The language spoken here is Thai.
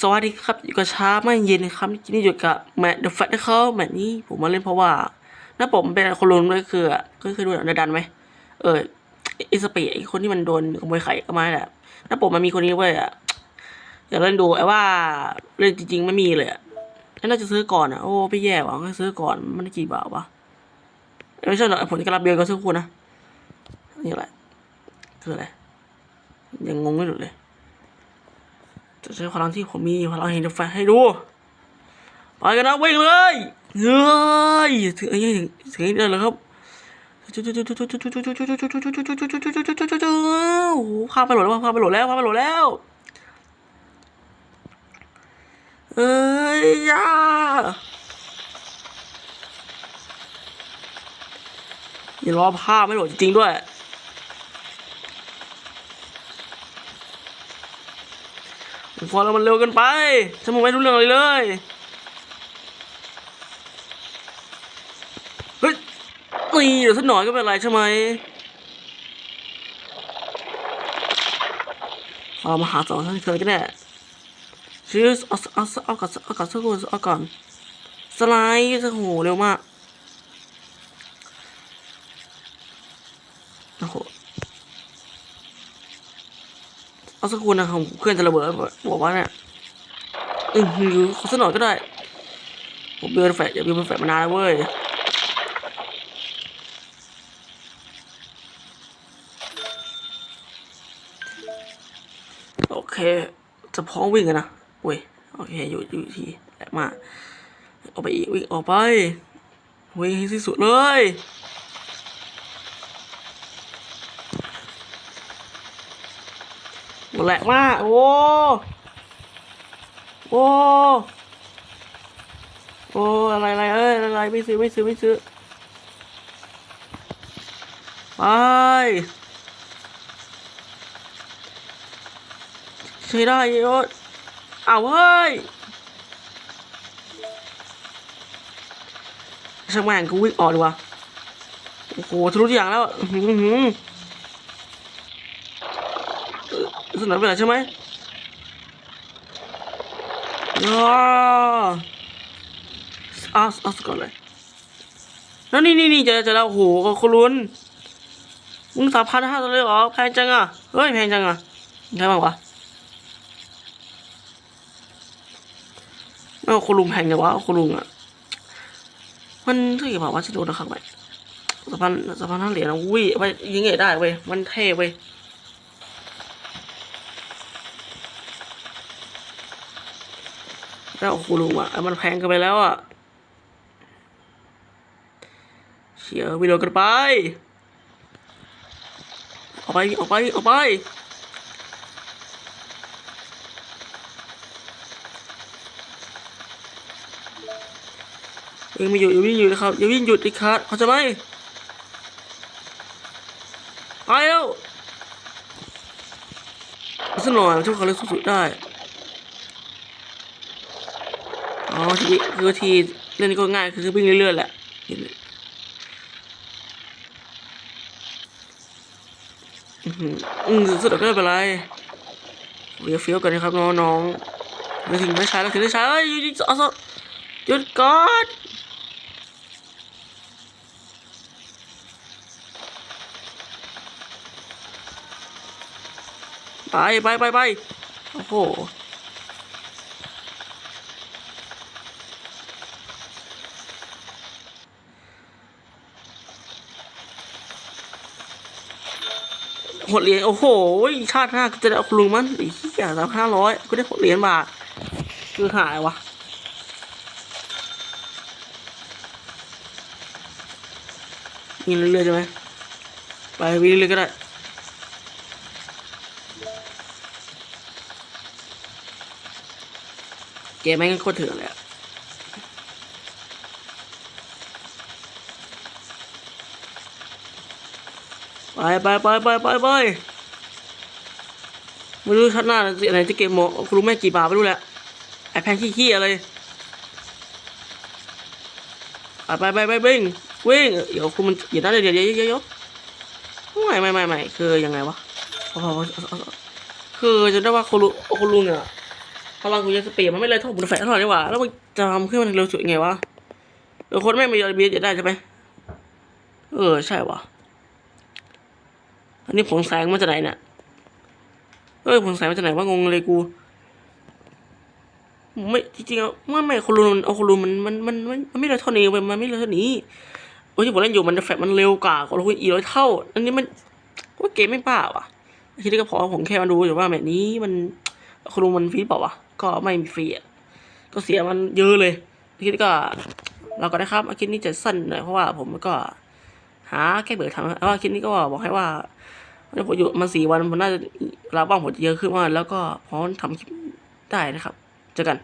สวัสดีครับอยู่กับช้าไม่เย็นครับที่นี่อยู่กับแมทเดอะแฟตเขาแมทนี้ผมมาเล่นเพราะว่าหน้าผมเป็นคนรุนด้วยคือก็คือดูหนังดันไหมเอออิสเปียไอคนที่มันโดนขโมยไข่ก็มาแหละหน้าผมมันมีคนนี้เว้ยอะอยากเล่นดูไอ้ว่าเล่นจริงๆไม่มีเลยอะน่าจะซื้อก่อนอะโอ้พี่แย่ว่ะก็ซื้อก่อนมันกี่บาทวะไม่ใช่หรอกผมจะกระลับเบียร์ก็ซื้อคุณนะนี่แหละคืออะไรยังงงไม่หลุดเลย จะใช้พลังที่ผมมีพลังแห่งแฟให้ดูไปกันนะวิ่งเลยเฮ้ยถึงไอ้ถึงถึงไอ้เดินเลยครับโอ้โหพาไปโหลดแล้วพาไปโหลดแล้วพาไปโหลดแล้วเอ้ยยาอย่ารอภาพไม่โหลดจริงๆด้วย พอแล้วมันเร็วเกินไปฉันมองไม่รู้เรื่องอะไรเลยเฮ้ยนี่เดี๋ยวสักหน่อยก็เป็นไรใช่ไหมเอามาหาสองท่านเคยกันแน่ชื่อเอาเอาเอาก่อนเอาก่อนสักคนเอาก่อนสไลด์โอ้โหเร็วมาก โอ้โห เอาสักคนนะครับเครื่องจะระเบิดบอกว่าเนี่ยอือหือขอสักหน่อยก็ได้ ผมเบือนแฟดอย่าเบือนแฟดมานานแล้วเว้ยโอเค จะพร้อมวิ่งกันนะเว้ยโอเคอยู่อยู่ทีแหลกมาออกไปอีกวิ่งออกไปวิ่งให้ที่สุดเลย หมด แหลกมากโอ้โอ้โอ้อะไรอะไรเอ้ยอะไรไม่ซื้อไม่ซื้อไม่ซื้อไปใช้ได้ยศอ้าเฮ้ยช่างแม่งกูวิ่งออกดีกว่าโอ้โหทะลุทุกอย่างแล้ว อือหืออื้อหือเออ สนามเป็นใช่ไหมย่าเอาเอาสก่อนเลยแล้วนี่นี่นี่เจะจะแล้วโอ้โคุณลุนมึงสามพันห้าเลยเหรอแพงจังอะ เฮ้ยแพงจังอะไงบ้างวะไม่ว่าคุณลุงแพงจังวะคุณลุงอะ มันถ้าอย่าบอกว่าจะโดนนะครับไปสะพานสะพานทั้งเหรียญนะอุ้ยไปยิงเงได้เว้ยมันเท่เว้ย แล้วคุณลุงอะมันแพงกันไปแล้วอะเชียร์วิโรกันไป ออกไป ออกไป ออกไปเองไม่หยุดอย่าวิ่งหยุดนะครับอย่าวิ่งหยุดอีกครับเขาใจไหมไปแล้วสักหน่อยมันช่วยเขาเล่นสุดๆได้อ๋อ ทีคือทีเล่นก็ง่ายคือวิ่งเรื่อยๆแหละเห็นอือหืออืมสุดๆก็ไม่เป็นไรเดี๋ยวเฟี้ยวกันนะครับน้องๆไมาถึงไม่ใช้แล้วถึงไม่ใช้เอ้ยยุดเอาซะหยุดก่อนไปไปไปไปโอ้โห หดเหรียญโอ้โหชาติหน้าก็จะได้คุณลุงมันอีกอย่างสามห้าร้อยก็ได้หดเหรียญบาทคือหายวะมีเรื่อยๆใช่ไหมไปวิ่งเรื่อยก็ได้เกมแม่งโคตรเถื่อนเลยอะ ไปไปไปไปไปไม่รู้ชัดหน้าอะไรจะเก็บหมโมรู้แม่กี่บาทไม่รู้แหละไอแพงขี้ๆอะไรไปไปไปไปวิ่งวิ่งเดี๋ยวคุณมันเดี๋ยวนะเดี๋ยวเดี๋ยวเดี๋ยวเดี๋ยวไม่ไม่ไม่ไม่คือยังไงวะคือจะได้ว่าคุณลุงคุณลุงเนี่ยพลังกูจะสเปรย์มันไม่เลยเท่าบุญแฝงเท่าไหร่นี่หว่าแล้วมันจะทำขึ้นมันเร็วสุดยังไงวะเออคนไม่มีเบียจะได้ใช่ไหมเออใช่ว่ะ อันนี้ผงแสงมาจากไหนเนี่ยเอ้ยผงแสงมาจากไหนวะงงเลยกูไม่จริงๆแล้วไม่ไม่คนรุนเอาคนรุนมันมันมันมันมันไม่เลยเท่านี้มันไม่เลยเท่านี้โอ้ยที่ผมเล่นอยู่มันแฟลมันเร็วกว่าคนรุนอีร้อยเท่า อันนี้มันว่าเกมไม่บ้าว่ะทีนี้ก็พอผมแค่มาดูอยู่ว่าแบบนี้มันคุณลุงมันฟรีเปล่าวะก็ไม่มีฟรีอะก็เสียมันเยอะเลยคิดก็เราก็ได้ครับอาคิดนี้จะสั้นหน่อยเพราะว่าผมก็ หาแก้เบื่อทำแล้วอาคิปนี้ก็บอกให้ว่าผมอยู่มาสี่วันผมน่าจะเราบ้างผมเยอะขึ้นมากแล้วก็พร้อมทำคลิปได้นะครับ เจอกัน